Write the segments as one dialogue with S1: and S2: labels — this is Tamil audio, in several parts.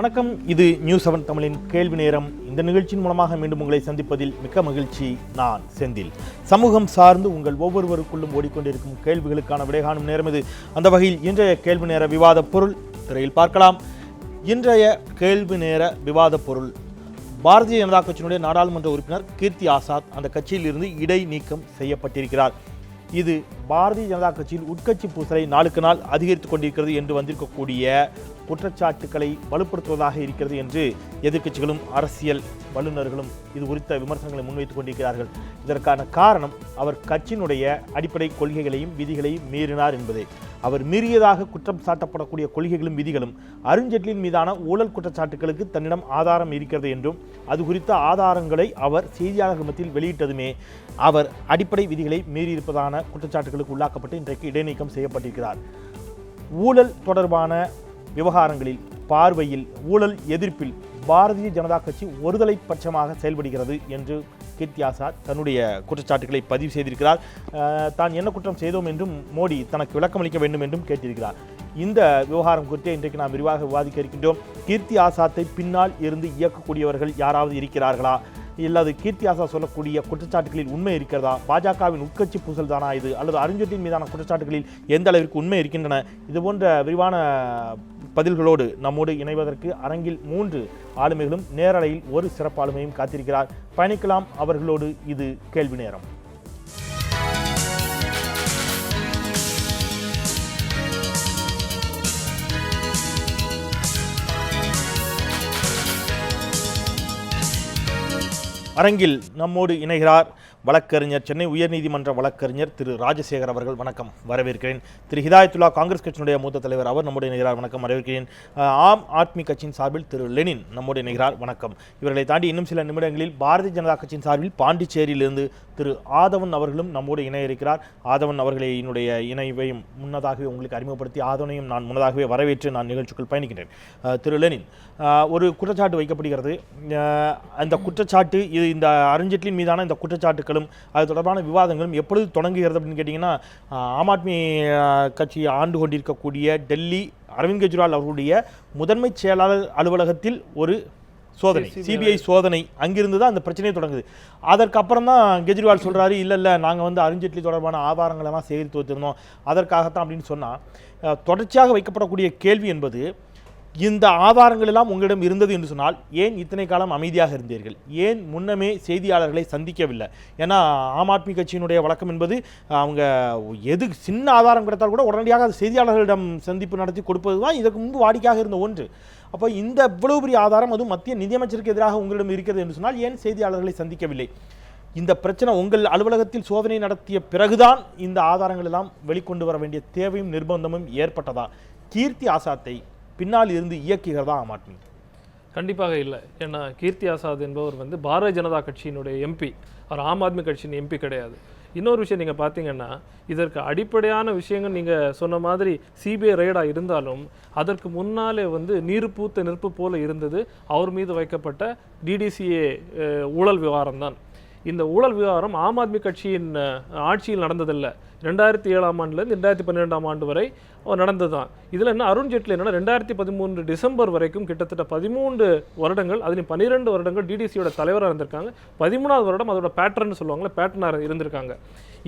S1: வணக்கம். இது நியூஸ் செவன் தமிழின் கேள்வி நேரம். இந்த நிகழ்ச்சியின் மூலமாக மீண்டும் உங்களை சந்திப்பதில் மிக்க மகிழ்ச்சி. நான் செந்தில். சமூகம் சார்ந்து உங்கள் ஒவ்வொருவருக்குள்ளும் ஓடிக்கொண்டிருக்கும் கேள்விகளுக்கான விடைகாணும் நேரம் இது. அந்த வகையில் இன்றைய கேள்வி நேர விவாத பொருள் திரையில் பார்க்கலாம். இன்றைய கேள்வி நேர விவாத பொருள். பாரதிய ஜனதா கட்சியினுடைய நாடாளுமன்ற உறுப்பினர் கீர்த்தி ஆசாத் அந்த கட்சியிலிருந்து இடைநீக்கம் இடை நீக்கம் செய்யப்பட்டிருக்கிறார். இது பாரதிய ஜனதா கட்சியில் உட்கட்சி பூசலை நாளுக்கு நாள் அதிகரித்துக் கொண்டிருக்கிறது என்று வந்திருக்கக்கூடிய குற்றச்சாட்டுக்களை வலுப்படுத்துவதாக இருக்கிறது என்று எதிர்க்கட்சிகளும் அரசியல் வல்லுநர்களும் இது குறித்த விமர்சனங்களை முன்வைத்துக் கொண்டிருக்கிறார்கள். இதற்கான காரணம் அவர் கட்சியினுடைய அடிப்படை கொள்கைகளையும் விதிகளையும் மீறினார் என்பதே. அவர் மீறியதாக குற்றம் சாட்டப்படக்கூடிய கொள்கைகளும் விதிகளும் அருண்ஜேட்லியின் மீதான ஊழல் குற்றச்சாட்டுகளுக்கு தன்னிடம் ஆதாரம் இருக்கிறது என்றும் அது குறித்த ஆதாரங்களை அவர் செய்தியாளர்கள் மத்தியில் வெளியிட்டதுமே அவர் அடிப்படை விதிகளை மீறியிருப்பதான குற்றச்சாட்டுகளுக்கு உள்ளாக்கப்பட்டு இன்றைக்கு இடைநீக்கம் செய்யப்பட்டிருக்கிறார். ஊழல் தொடர்பான விவகாரங்களில் பார்வையில் ஊழல் எதிர்ப்பில் பாரதிய ஜனதா கட்சி ஒருதலை பட்சமாக செயல்படுகிறது என்று கீர்த்தி ஆசாத் தன்னுடைய குற்றச்சாட்டுகளை பதிவு செய்திருக்கிறார். தான் என்ன குற்றம் செய்தோம் என்றும் மோடி தனக்கு விளக்கமளிக்க வேண்டும் என்றும் கேட்டிருக்கிறார். இந்த விவகாரம் குறித்து இன்றைக்கு நாம் விரிவாக விவாதிக்க இருக்கின்றோம். கீர்த்தி ஆசாத்தை பின்னால் இருந்து இயக்கக்கூடியவர்கள் யாராவது இருக்கிறார்களா? இல்லாது கீர்த்தி சொல்லக்கூடிய குற்றச்சாட்டுகளில் உண்மை இருக்கிறதா? பாஜகவின் உட்கட்சி பூசல் தானா இது? அல்லது அருஞ்சோட்டின் மீதான குற்றச்சாட்டுகளில் எந்த அளவிற்கு உண்மை இருக்கின்றன? இது போன்ற விரிவான பதில்களோடு நம்மோடு இணைவதற்கு அரங்கில் மூன்று ஆளுமைகளும் நேரலையில் ஒரு சிறப்பு ஆளுமையும் காத்திருக்கிறார். பயணிக்கலாம் அவர்களோடு இது கேள்வி நேரம். அரங்கில் நம்மோடு இணைகிறார். வழக்கறிஞர் சென்னை உயர்நீதிமன்ற வழக்கறிஞர் திரு ராஜசேகர் அவர்கள் வணக்கம் வரவேற்கிறேன். திரு ஹிதாயத்துல்லா காங்கிரஸ் கட்சியினுடைய மூத்த தலைவர் அவர் நம்முடைய இணைகிறார். வணக்கம் வரவேற்கிறேன். ஆம் ஆத்மி கட்சியின் சார்பில் திரு லெனின் நம்முடைய இணைகிறார். வணக்கம். இவர்களை தாண்டி இன்னும் சில நிமிடங்களில் பாரதிய ஜனதா கட்சியின் சார்பில் பாண்டிச்சேரியிலிருந்து திரு ஆதவன் அவர்களும் நம்மோடு இணைய இருக்கிறார். ஆதவன் அவர்களை என்னுடைய இணைவையும் முன்னதாகவே உங்களுக்கு அறிமுகப்படுத்தி ஆதவனையும் நான் முன்னதாகவே வரவேற்று நான் நிகழ்ச்சிக்குள் பயணிக்கின்றேன். திரு லெனின் ஒரு குற்றச்சாட்டு வைக்கப்படுகிறது. அந்த குற்றச்சாட்டு இது இந்த அருண்ஜேட்லியின் மீதான இந்த குற்றச்சாட்டுகளும் அது தொடர்பான விவாதங்களும் எப்பொழுது தொடங்குகிறது அப்படின்னு கேட்டிங்கன்னா ஆம் ஆத்மி கட்சி ஆண்டு கொண்டிருக்கக்கூடிய டெல்லி அரவிந்த் கெஜ்ரிவால் அவர்களுடைய முதன்மை செயலாளர் அலுவலகத்தில் ஒரு சோதனை சிபிஐ சோதனை. அங்கிருந்து தான் அந்த பிரச்சனையே தொடங்குது. அதற்கப்புறம் தான் கெஜ்ரிவால் சொல்றாரு இல்ல இல்ல நாங்க வந்து அருண்ஜேட்லி தொடர்பான ஆதாரங்களை எல்லாம் சேகரித்து வச்சிருந்தோம் அதற்காகத்தான் அப்படின்னு சொன்னா அஹ், தொடர்ச்சியாக வைக்கப்படக்கூடிய கேள்வி என்பது இந்த ஆதாரங்கள் எல்லாம் உங்களிடம் இருந்தது என்று சொன்னால் ஏன் இத்தனை காலம் அமைதியாக இருந்தீர்கள்? ஏன் முன்னமே செய்தியாளர்களை சந்திக்கவில்லை? ஏன்னா ஆம் ஆத்மி கட்சியினுடைய வழக்கம் என்பது அவங்க எது சின்ன ஆதாரம் கிடைத்தால் கூட உடனடியாக அது செய்தியாளர்களிடம் சந்திப்பு நடத்தி கொடுப்பது தான் இதற்கு முன்பு வாடிக்கையாக இருந்த ஒன்று. அப்போ இந்த இவ்வளவு பெரிய ஆதாரம் அதுவும் மத்திய நிதியமைச்சருக்கு எதிராக உங்களிடம் இருக்கிறது என்று சொன்னால் ஏன் செய்தியாளர்களை சந்திக்கவில்லை? இந்த பிரச்சனை உங்கள் அலுவலகத்தில் சோதனை நடத்திய பிறகுதான் இந்த ஆதாரங்கள் எல்லாம் வெளிக்கொண்டு வர வேண்டிய தேவையும் நிர்பந்தமும் ஏற்பட்டதா? கீர்த்தி ஆசாத்தை பின்னால் இருந்து இயக்குகிறதா ஆம் ஆத்மி.
S2: கண்டிப்பாக இல்லை. ஏன்னா கீர்த்தி ஆசாத் என்பவர் வந்து பாரதிய ஜனதா கட்சியினுடைய எம்பி. அவர் ஆம் ஆத்மி கட்சியின் எம்பி கிடையாது. இன்னொரு விஷயம் நீங்கள் பார்த்தீங்கன்னா இதற்கு அடிப்படையான விஷயங்கள் நீங்கள் சொன்ன மாதிரி சிபிஐ ரெய்டாக இருந்தாலும் அதற்கு முன்னாலே வந்து நீர் பூத்த நெருப்பு போல இருந்தது. அவர் மீது வைக்கப்பட்ட டிடிசிஏ ஊழல் விவகாரம் தான். இந்த ஊழல் விவகாரம் ஆம் ஆத்மி கட்சியின் ஆட்சியில் நடந்ததில்லை. ரெண்டாயிரத்தி ஏழாம் ஆண்டுலேருந்து ரெண்டாயிரத்தி பன்னிரெண்டாம் ஆண்டு வரை நடந்தது தான் இதில் என்ன அருண் ஜேட்லி என்னன்னா ரெண்டாயிரத்தி பதிமூன்று டிசம்பர் வரைக்கும் கிட்டத்தட்ட பதிமூன்று வருடங்கள் அதிலும் பன்னிரெண்டு வருடங்கள் டிடிசியோட தலைவராக இருந்திருக்காங்க. பதிமூணாவது வருடம் அதோட பேட்டர்ன் சொல்லுவாங்களே பேட்டர்னாக இருந்திருக்காங்க.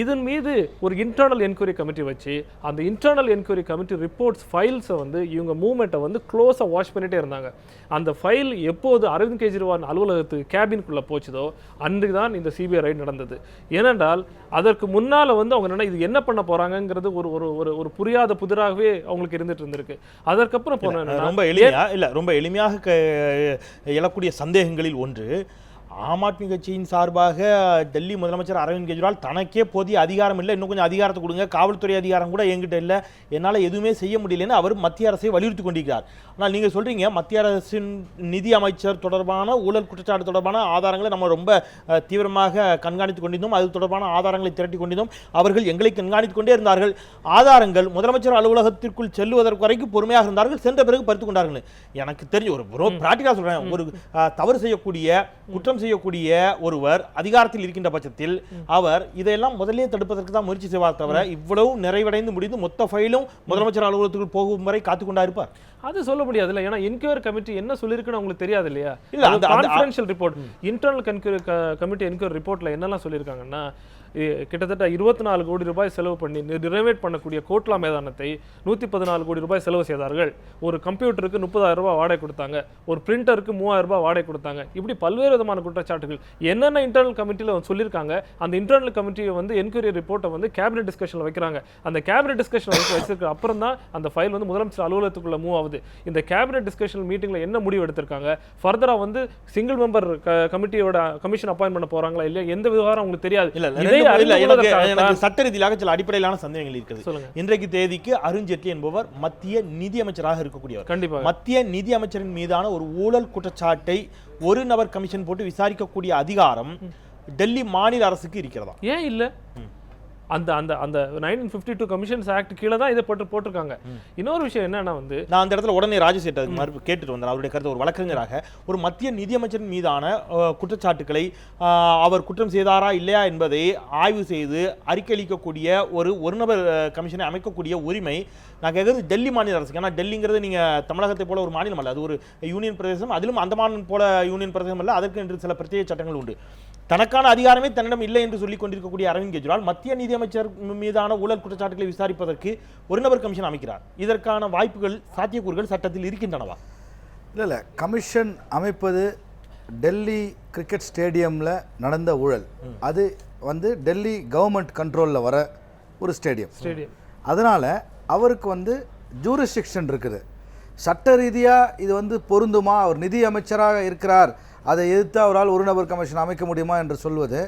S2: இதன் மீது ஒரு இன்டர்னல் என்கொயரி கமிட்டி வச்சு அந்த இன்டர்னல் என்கொயரி கமிட்டி ரிப்போர்ட்ஸ் ஃபைல்ஸை வந்து இவங்க மூவ்மெண்ட்டை வந்து க்ளோஸாக வாஷ் பண்ணிகிட்டே இருந்தாங்க. அந்த ஃபைல் எப்போது அரவிந்த் கெஜ்ரிவால் அலுவலகத்துக்கு கேபின்குள்ளே போச்சுதோ அன்றைக்கு தான் இந்த சிபிஐ ரைட் நடந்தது. ஏனென்றால் அதற்கு முன்னால் வந்து அவங்க என்ன இது என்ன பண்ண போறாங்கங்கிறது ஒரு ஒரு ஒரு ஒரு புரியாத புதிராகவே அவங்களுக்கு இருந்துட்டு இருந்திருக்கு. அதற்கப்புறம் போன
S1: ரொம்ப எளிமையா இல்ல ரொம்ப எளிமையாக எழக்கூடிய சந்தேகங்களில் ஒன்று ஆம் ஆத்மி கட்சியின் சார்பாக டெல்லி முதலமைச்சர் அரவிந்த் கெஜ்ரிவால் தனக்கே போதிய அதிகாரம் இல்லை. இன்னும் கொஞ்சம் அதிகாரத்தை கொடுங்க. காவல்துறை அதிகாரம் கூட எங்கிட்ட இல்லை. என்னால் எதுவுமே செய்ய முடியலன்னு அவர் மத்திய அரசை வலியுறுத்தி கொண்டிருக்கிறார். ஆனால் நீங்கள் சொல்கிறீங்க மத்திய அரசின் நிதி அமைச்சர் தொடர்பான ஊழல் குற்றச்சாட்டு தொடர்பான ஆதாரங்களை நம்ம ரொம்ப தீவிரமாக கண்காணித்து கொண்டிருந்தோம். அது தொடர்பான ஆதாரங்களை திரட்டி கொண்டிருந்தோம். அவர்கள் எங்களை கண்காணித்துக் கொண்டே இருந்தார்கள். ஆதாரங்கள் முதலமைச்சர் அலுவலகத்திற்குள் செல்லுவதற்கு வரைக்கும் பொறுமையாக இருந்தார்கள். சென்ற பிறகு பறித்து கொண்டார்கள். எனக்கு தெரிஞ்சு ஒரு பிராக்டிக்கலாக சொல்கிறேன் ஒரு தவறு செய்யக்கூடிய குற்றம் செய்யக்கூடிய ஒருவர் அதிகாரத்தில் இருக்கின்ற பட்சத்தில் அவர் இதையெல்லாம் முதலே தடுப்பதற்கு தான் முயற்சி செய்வார் தவிர இவ்வளவு நிறைவடைந்து முடிந்து மொத்த ஃபைலும் முதலமைச்சர் அலுவலகத்துக்குள் போகும் வரை காத்துக்கொண்டா இருப்பார்.
S2: அது சொல்ல முடியாதுல்ல ஏன்னா என்கொயரி கமிட்டி என்ன சொல்லியிருக்குன்னு உங்களுக்கு தெரியாது இல்லையா?
S1: இல்ல, அந்த-
S2: confidential report internal inquiry committee enquiry ரிப்போர்ட்ல என்னெல்லாம் சொல்லியிருக்காங்கன்னா கிட்டத்தட்ட இருபத்தி நாலு கோடி ரூபாய் செலவு பண்ணி ரினோவேட் பண்ணக்கூடிய கோட்லா மைதானத்தை நூற்றி பதினாலு கோடி ரூபாய் செலவு செய்தார்கள். ஒரு கம்ப்யூட்டருக்கு முப்பதாயிரம் ரூபாய் வாடகை கொடுத்தாங்க. ஒரு பிரிண்டருக்கு மூவாயிரம் ரூபாய் வாடகை கொடுத்தாங்க. இப்படி பல்வேறு விதமான குற்றச்சாட்டுகள். என்னென்ன இன்டர்னல் கமிட்டியில் சொல்லியிருக்காங்க அந்த இன்டர்னல் கமிட்டியை வந்து என்கொயரி ரிப்போர்ட்டை வந்து கேபினெட் டிஸ்கஷனில் வைக்கிறாங்க. அந்த கேபினெட் டிஸ்கஷன் வச்சிருக்க அப்புறம் தான் அந்த ஃபைல் வந்து முதலமைச்சர் அலுவலகத்துக்குள்ள மூவ் ஆகுது. இந்த கேபினெட் டிஸ்கஷன் மீட்டிங்ல என்ன முடிவு எடுத்திருக்காங்க? ஃபர்தரா வந்து சிங்கிள் மெம்பர் கமிட்டியோட கமிஷன் அப்பாயின்ட் பண்ண போறாங்களா இல்லையா? எந்த விவகாரம் உங்களுக்கு தெரியாது.
S1: இல்ல சட்ட ரீதியாக சில அடிப்படையிலான சந்தேகங்கள் இருக்குது.
S2: சொல்லுங்க.
S1: இன்றைக்கு தேதிக்கு அருண்ஜேட்லி என்பவர் மத்திய நிதி அமைச்சராக இருக்கக்கூடியவர்.
S2: கண்டிப்பா
S1: மத்திய நிதி அமைச்சரின் மீதான ஒரு ஊழல் குற்றச்சாட்டை ஒரு நபர் கமிஷன் போட்டு விசாரிக்கக்கூடிய அதிகாரம் டெல்லி மாநில அரசுக்கு இருக்கிறதா?
S2: ஏன் இல்ல? அந்த அந்த அந்த nineteen fifty two commissions act கீழே தான் இதை போட்டு போட்டிருக்காங்க. இன்னொரு விஷயம் என்னன்னா வந்து
S1: நான் அந்த இடத்துல உடனே ராஜசேட் மறுப்பு கேட்டுட்டு வந்தேன். அவருடைய கருத்து ஒரு வழக்கறிஞராக ஒரு மத்திய நிதியமைச்சரின் மீதான குற்றச்சாட்டுக்களை அவர் குற்றம் செய்தாரா இல்லையா என்பதை ஆய்வு செய்து அறிக்கையளிக்கக்கூடிய ஒரு ஒரு நபர் கமிஷனை அமைக்கக்கூடிய உரிமை நான் கேட்கறது டெல்லி மாநில அரசுக்கு. ஏன்னா டெல்லிங்கிறது நீங்க தமிழகத்தை போல ஒரு மாநிலம் அல்ல. அது ஒரு யூனியன் பிரதேசம் அதிலும் அந்தமான் போல யூனியன் பிரதேசம் அல்ல. அதற்கு என்று சில பிரத்யேக சட்டங்கள் உண்டு. தனக்கான அதிகாரமே தன்னிடம் இல்லை என்று சொல்லிக் கொண்டிருக்கக்கூடிய அரவிந்த் கெஜ்ரிவால் மத்திய நிதியமைச்சர் மீதான ஊழல் குற்றச்சாட்டுகளை விசாரிப்பதற்கு ஒரு நபர் கமிஷன் அமைக்கிறார். இதற்கான வாய்ப்புகள் சாத்தியக்கூறுகள் சட்டத்தில் இருக்கின்றனவா?
S3: இல்லை இல்லை. கமிஷன் அமைப்பது டெல்லி கிரிக்கெட் ஸ்டேடியமில் நடந்த ஊழல். அது வந்து டெல்லி கவர்மெண்ட் கண்ட்ரோலில் வர ஒரு ஸ்டேடியம்.
S2: ஸ்டேடியம்.
S3: அதனால் அவருக்கு வந்து ஜூரிஸ்டிக்ஷன் இருக்குது. சட்ட ரீதியாக இது வந்து பொருந்துமா? அவர் நிதி அமைச்சராக இருக்கிறார். அதை எதிர்த்து அவரால் ஒரு நபர் கமிஷன் அமைக்க முடியுமா என்று சொல்வது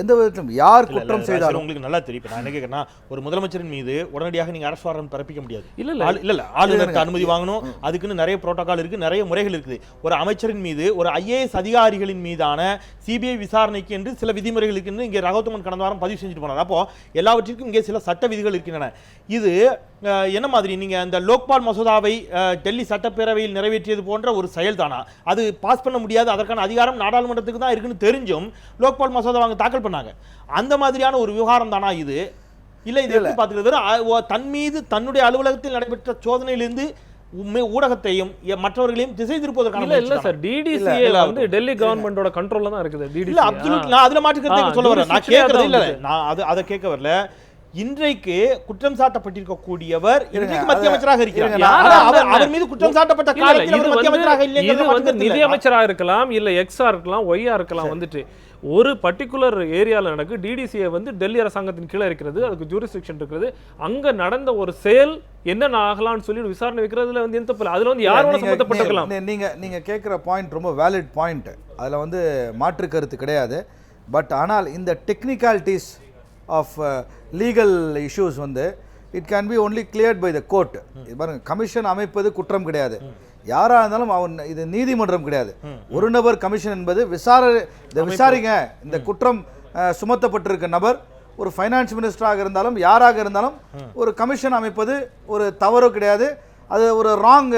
S3: எந்த விதத்திலும் யார் குற்றம் செய்தாலும்
S1: உங்களுக்கு நல்லா தெரியும். நான் என்ன கேட்கறேன்னா ஒரு முதலமைச்சரின் மீது உடனடியாக நீங்க அரசு வாரண்ட் பிறப்பிக்க முடியாது.
S2: இல்ல இல்ல.
S1: இல்ல ஆளுநருக்கு அனுமதி வாங்கணும். அதுக்குன்னு நிறைய புரோட்டோகால் இருக்கு நிறைய முறைகள் இருக்குது. ஒரு அமைச்சரின் மீது ஒரு ஐஏஎஸ் அதிகாரிகளின் மீதான சிபிஐ விசாரணைக்கு என்று சில விதிமுறைகள் இருக்குன்னு இங்கே ரகோத்தமன் கடந்த வாரம் பதிவு செஞ்சுட்டு போனார். அப்போ எல்லாவற்றிற்கும் இங்கே சில சட்ட விதிகள் இருக்கின்றன. இது என்ன மாதிரி? நீங்க அந்த லோக்பால் மசோதாவை டெல்லி சட்டப்பேரவையில் நிறைவேற்றியது போன்ற ஒரு செயல்தானா? அது பாஸ் பண்ண முடியாது. அதற்கான அதிகாரம் நாடாளுமன்றத்துக்கு தான் இருக்குன்னு தெரிஞ்சும் லோக்பால் மசோதா அவங்க பண்ணாங்க. அந்த மாதிரியான ஒரு விவகாரம் தானா இது? இல்ல இது எப்படி பார்த்துக்கிறது? தன் மீது தன்னுடைய அலுவலகத்தில் நடைபெற்ற சோதனையிலிருந்து உண்மை ஊடகத்தையும் மற்றவர்களையும் திசை திருப்பதற்கான
S2: இல்ல இல்ல சார். டிடிசிஏ
S1: இல்ல,
S2: வந்து டெல்லி கவர்மெண்டோட கண்ட்ரோல்ல தான் இருக்குது
S1: இல்ல
S2: டிடிசி
S1: அப்சல்யூட் நான் அதுல மாற்றுக்கிறது சொல்ல வரேன். நான் கேட்கறது இல்ல. நான் அது அதை கேட்க வரல. இன்றைக்கு குற்றம் சாட்டப்பட்டிருக்கக்கூடியவர் இன்றைக்கு மத்திய அமைச்சராக இருக்கிறார். அவர் மீது குற்றம் சாட்டப்பட்ட
S2: இல்ல, இல்ல,
S1: காலத்தில் அவர் மத்திய அமைச்சராக இல்லைங்கிறத
S2: இது வந்து நிதி
S1: இல்ல.
S2: அமைச்சரா இருக்கலாம் இல்ல எக்ஸா இருக்கலாம் ஒய்யா இருக்கலாம் வந்துட்டு ஒரு பர்டிகுலர் ஏரியால நடக்கு. டிடிசிஏ வந்து டெல்லி அரசாங்கத்தின் கீழே இருக்கிறது அதுக்கு ஜூரிஸ்டிக்ஷன் இருக்குது. அங்க நடந்த ஒரு செயல் என்னென்ன ஆகலாம்னு சொல்லி விசாரணை வைக்கிறதுல வந்து எந்த இல்ல. அதுல வந்து யார் வேணா
S3: நீங்க-
S2: சம்பந்தப்பட்டிருக்கலாம்
S3: நீங்க- நீங்க நீங்க கேட்குற பாயிண்ட் ரொம்ப வேலிட் பாயிண்ட் அதுல வந்து மாற்று கருத்து கிடையாது. பட் ஆனால் இந்த டெக்னிக்காலிட்டிஸ் ஆஃப் லீகல் இஷ்யூஸ் வந்து it can be only cleared by the court பாருங்க கமிஷன் அமைப்பது குற்றம் கிடையாது. யாரா இருந்தாலும் அவன் இது நீதிமன்றம் கிடையாது. ஒரு நபர் கமிஷன் என்பது விசாரணை இந்த விசாரிங்க இந்த குற்றம் சுமத்தப்பட்டிருக்க நபர் ஒரு ஃபைனான்ஸ் மினிஸ்டராக இருந்தாலும் யாராக இருந்தாலும் ஒரு கமிஷன் அமைப்பது ஒரு தவறு கிடையாது. அது ஒரு ராங்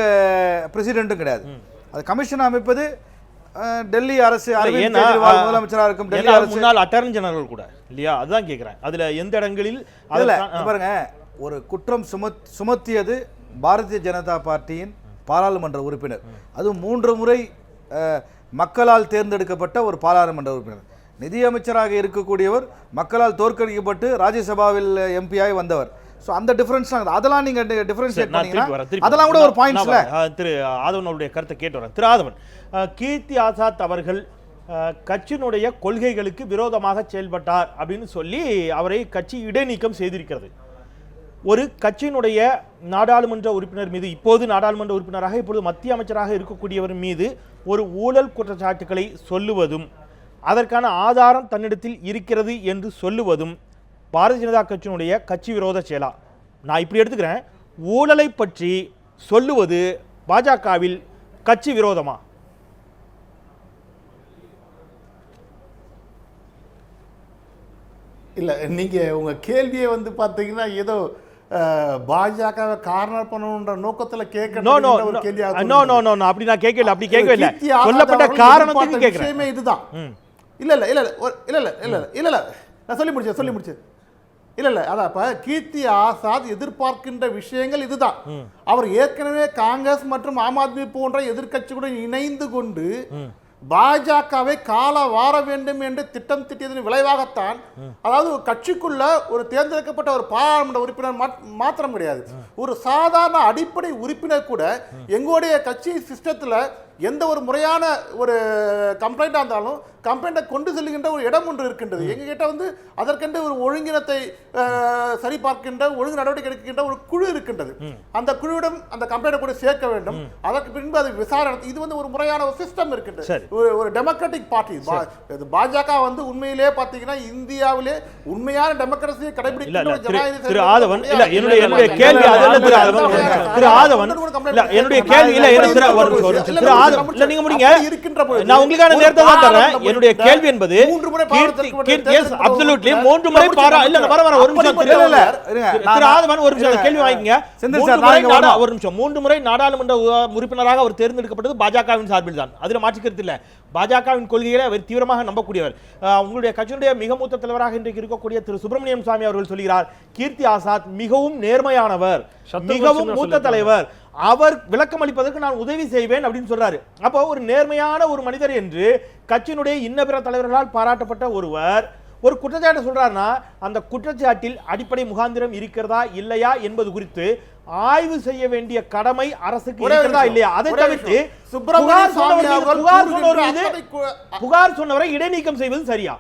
S3: பிரசிடென்ட்டும் கிடையாது. அது கமிஷன் அமைப்பது டெல்லி அரசு அரவிந்த் கெஜ்ரிவால் முதலமைச்சராக இருக்கும் டெல்லி அரசு.
S1: முன்னாள் அட்டர்னி ஜெனரல் கூட இல்லையா? அதுதான் கேட்கிறேன் அதுல எந்த இடங்களில்
S3: இங்க பாருங்க. ஒரு குற்றம் சுமத் சுமத்தியது பாரதிய ஜனதா பார்ட்டியின் பாராளுமன்ற உறுப்பினர். அது மூன்று முறை மக்களால் தேர்ந்தெடுக்கப்பட்ட ஒரு பாராளுமன்ற உறுப்பினர். நிதி அமைச்சராக இருக்கக்கூடியவர் மக்களால் தோற்கடிக்கப்பட்டு ராஜ்யசபாவில் எம்பியாய் வந்தவர். ஸோ அந்த டிஃபரன்ஸ் அதெல்லாம் நீங்க டிஃபரன்ஷியேட் பண்ணீங்கன்னா அதெல்லாம் கூட. ஒரு பாயிண்ட்ஸ்ல
S1: திரு ஆதவன் அவருடைய கருத்தை கேட்டு வரேன். திரு ஆதவன் கீர்த்தி ஆசாத் அவர்கள் கட்சியினுடைய கொள்கைகளுக்கு விரோதமாக செயல்பட்டார் அப்படின்னு சொல்லி அவரை கட்சி இடைநீக்கம் செய்திருக்கிறது. ஒரு கட்சியினுடைய நாடாளுமன்ற உறுப்பினர் மீது இப்போது நாடாளுமன்ற உறுப்பினராக இப்பொழுது மத்திய அமைச்சராக இருக்கக்கூடியவர் மீது ஒரு ஊழல் குற்றச்சாட்டுக்களை சொல்லுவதும் அதற்கான ஆதாரம் தன்னிடத்தில் இருக்கிறது என்று சொல்லுவதும் பாரதிய ஜனதா கட்சியினுடைய கட்சி விரோத செயலா. நான் இப்படி எடுத்துக்கிறேன். ஊழலை பற்றி சொல்லுவது பாஜகவில் கட்சி விரோதமா?
S4: இல்லை நீங்கள் உங்கள் கேள்வியை வந்து பார்த்தீங்கன்னா ஏதோ பாஜகவை கார்னர் பண்ணணுன்ற நோக்கத்துல கேட்க
S1: no no no no no அப்படி நான் கேட்கல. அப்படி கேட்கவே இல்லை. சொல்லப்பட்ட காரணத்துக்கு கேட்கிறேன்.
S4: விஷயமே இதுதான். இல்ல இல்ல இல்ல இல்ல இல்ல இல்ல இல்ல இல்ல. நான் சொல்லி முடிச்சேன் சொல்லி முடிச்சேன். இல்ல இல்ல அதான் இப்ப கீர்த்தி ஆசாத் எதிர்பார்க்கின்ற விஷயங்கள் இதுதான். அவர் ஏற்கனவே காங்கிரஸ் மற்றும் ஆம் ஆத்மி போன்ற எதிர்க்கட்சிகளுடன் இணைந்து கொண்டு பாஜகவை கால வார வேண்டும் என்று திட்டம் திட்டியதன் விளைவாகத்தான் அதாவது ஒரு கட்சிக்குள்ள ஒரு தேர்ந்தெடுக்கப்பட்ட ஒரு பாராளுமன்ற உறுப்பினர் மாத்- மாத்திரம் கிடையாது. ஒரு சாதாரண அடிப்படை உறுப்பினர் கூட எங்களுடைய கட்சி சிஸ்டத்துல எந்த ஒரு முறையான ஒரு கம்ப்ளைண்டாக இருந்தாலும் கம்ப்ளைண்ட்டை கொண்டு செல்லுகின்ற ஒரு இடம் ஒன்று இருக்கின்றது எங்ககிட்ட வந்து அதற்கென்று ஒரு ஒழுங்கினத்தை சரிபார்க்கின்ற ஒழுங்கு நடவடிக்கை எடுக்கின்ற ஒரு குழு இருக்கின்றது அந்த குழுவிடம் அந்த கம்ப்ளைண்ட்டை கூட சேர்க்க வேண்டும் அதற்கு பின்பு அது விசாரணை இது வந்து ஒரு முறையான ஒரு சிஸ்டம் இருக்கின்றது. ஒரு ஒரு டெமோக்ராட்டிக் பார்ட்டி பாஜக வந்து உண்மையிலே பார்த்தீங்கன்னா இந்தியாவிலே உண்மையான டெமோக்ரஸியை கடைபிடிக்கின்ற ஜனநாயக
S1: திரு
S4: செயல்பாடு
S1: ஆதவன் இல்ல
S4: கிடையாது.
S1: என்னுடைய
S2: இல்ல,
S1: என்னுடைய
S2: இல்ல,
S1: கேள்வி
S2: இல்ல,
S1: அதல்ல திரு
S2: இல்ல,
S1: ஆதவன்
S2: இல்ல,
S1: திரு ஆதவன் இல்ல என்னுடைய கேள்வி இல்ல என்ன திரு ஒரு நிமிஷம், ஒரு நிமிஷம். திரு ஆதவன் இல்ல நீங்க முடிங்க. நான் உங்களுக்கான நேரத்தை தான் தரேன். என்னுடைய கேள்வி என்பது எஸ் அப்சல்யூட்லி மூன்று முறை பாரா இல்ல வர வர ஒரு நிமிஷம் திரு
S3: இல்ல, இல்ல, இருங்க.
S1: திரு-
S3: நான்-
S1: திரு ஆதவன் ஒரு நிமிஷம்
S3: இருங்க.
S1: கேள்வி வாங்கிங்க.
S3: செந்தில்
S1: மூன்று
S3: சார்,
S1: முறை நாடா-. ஒரு நிமிஷம். மூன்று முறை நாடாளுமன்ற உறுப்பினராக அவர் தேர்ந்தெடுக்கப்பட்டது பாஜகவின் சார்பில் தான் அதுல மாற்றுக்கிறது இல்ல. பாஜகவின் கொள்கைகளை அவர் தீவிரமாக நம்பக்கூடியவர். உங்களுடைய கட்சியினுடைய மிக மூத்த தலைவராக இன்றைக்கு இருக்கக்கூடிய திரு சுப்பிரமணியம் சாமி அவர்கள் சொல்கிறார் கீர்த்தி ஆசாத் மிகவும் நேர்மையானவர் மிகவும் மூத்த. தலைவர். அவர் விளக்கம் அளிப்பதற்கு நான் உதவி செய்வேன் அப்படின்னு சொல்றாரு. அப்போ ஒரு நேர்மையான ஒரு மனிதர் என்று கட்சியினுடைய இன்ன பிற தலைவர்களால் பாராட்டப்பட்ட ஒருவர் ஒரு குற்றச்சாட்டை சொல்றாருன்னா அந்த குற்றச்சாட்டில் அடிப்படை முகாந்திரம் இருக்கிறதா இல்லையா என்பது குறித்து ஆய்வு செய்ய வேண்டிய கடமை அரசுக்கு இருக்கிறதா இல்லையா? அதை தவிர்த்து புகார் சொன்னவர் மீது- புகார் சொன்னவரை இடைநீக்கம் செய்வது சரியா?